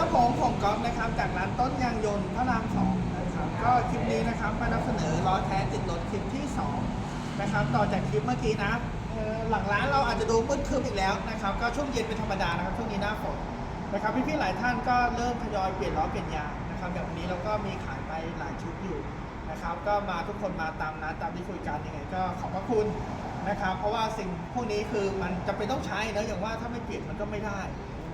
ครับผมผมก๊อฟนะครับจากร้านต้นยางยนต์พระรามสองนะครับก็คลิปนี้นะครับมานำเสนอล้อแท้ติดรถคลิปที่สองนะครับต่อจากคลิปเมื่อกี้นะหลังร้านเราอาจจะดูมืดครึ้มอีกแล้วนะครับก็ช่วงเย็นเป็นธรรมดานะครับช่วงนี้หน้าฝนนะครับพี่ๆหลายท่านก็เริ่มทยอยเปลี่ยนล้อเปลี่ยนยางนะครับอย่างนนี้เราก็มีขายไปหลายชุดอยู่นะครับก็มาทุกคนมาตามนัดตามที่คุยกันยังไงก็ขอบพระคุณนะครับเพราะว่าสิ่งพวกนี้คือมันจะเป็นต้องใช้นะอย่างว่าถ้าไม่เปลี่ยนมันก็ไม่ได้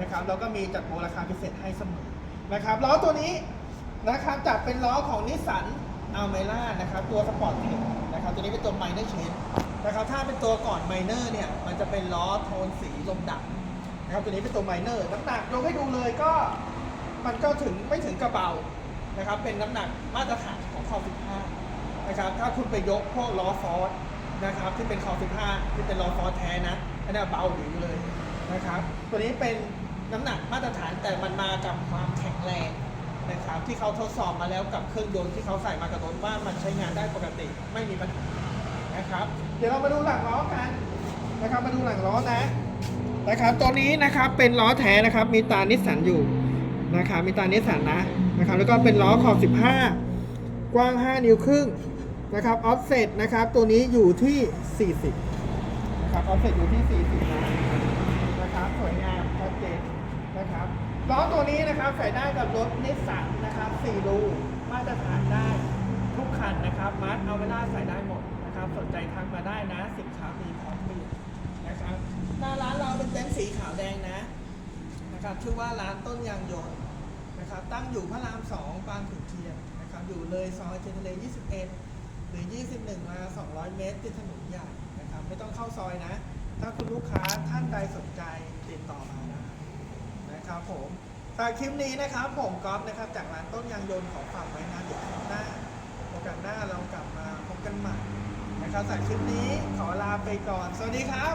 นะครับแล้วก็มีจัดโปรราคาพิเศษให้เสมอนะครับล้อตัวนี้นะครับจัดเป็นล้อของนิสสันอัลเมล่านะครับตัวสปอร์ตเทคนะครับตัวนี้เป็นตัวไมเนอร์เชนนะครับถ้าเป็นตัวก่อนไมเนอร์เนี่ยมันจะเป็นล้อโทนสีลมดับนะครับตัวนี้เป็นตัวไมเนอร์น้ำหนักยกให้ดูเลยก็มันก็ถึงไม่ถึงกระเบานะครับเป็นน้ำหนักมาตรฐานของคอ15นะครับถ้าคุณไปยกพวกล้อฟอร์สนะครับที่เป็นคอ15ที่เป็นล้อฟอร์สแท้นะอันนี้เบาหรือเลยนะครับตัวนี้เป็น น้ำหนักมาตรฐานแต่มันมากับความแข็งแรงนะครับที่เขาทดสอบมาแล้วกับเครื่องยนต์ที่เขาใส่มากับรถว่ามันใช้งานได้ปกติไม่มีปัญหานะครับ เดี๋ยวเรามาดูหลังล้อกันนะครับมาดูหลังล้อนะนะครับตัวนี้นะครับเป็นล้อแท้นะครับมีตานิสสันอยู่นะครับมีตานิสสันนะนะครับแล้วก็เป็นล้อขอบ 15 กว้าง 5 นิ้วครึ่งนะครับออฟเซตนะครับตัวนี้อยู่ที่ 40นะครับออฟเซตอยู่ที่ 40นะ นะครับสวยงามชัดเจนนะครับ ล้อตัวนี้นะครับใส่ได้กับรถนิสสันนะครับ4รูมาตรฐานได้ทุกคันนะครับมาร์ทเอาเวลาใส่ได้หมดนะครับสนใจทักมาได้นะสินค้ามีพร้อมเปลี่ยนนะครับหน้าร้านเราเป็นเต็นท์สีขาวแดงนะนะครับชื่อว่าร้านต้นยางยนต์นะครับตั้งอยู่พระราม2บางขุนเทียนนะครับอยู่เลยซอยเทียนทเล21 หรือ 21 มา 200 เมตรติดถนนใหญ่นะครับไม่ต้องเข้าซอยนะ ถ้าคุณลูกค้าท่านใดสนใจ สำหรับคลิปนี้นะครับผมก๊อฟนะครับ จากร้านต้นยางยนต์ของฝากไว้นะเดี๋ยวคลิปหน้าโอกาสหน้าเรากลับมาพบกันใหม่นะครับสำหรับคลิปนี้ขอลาไปก่อน สวัสดีครับ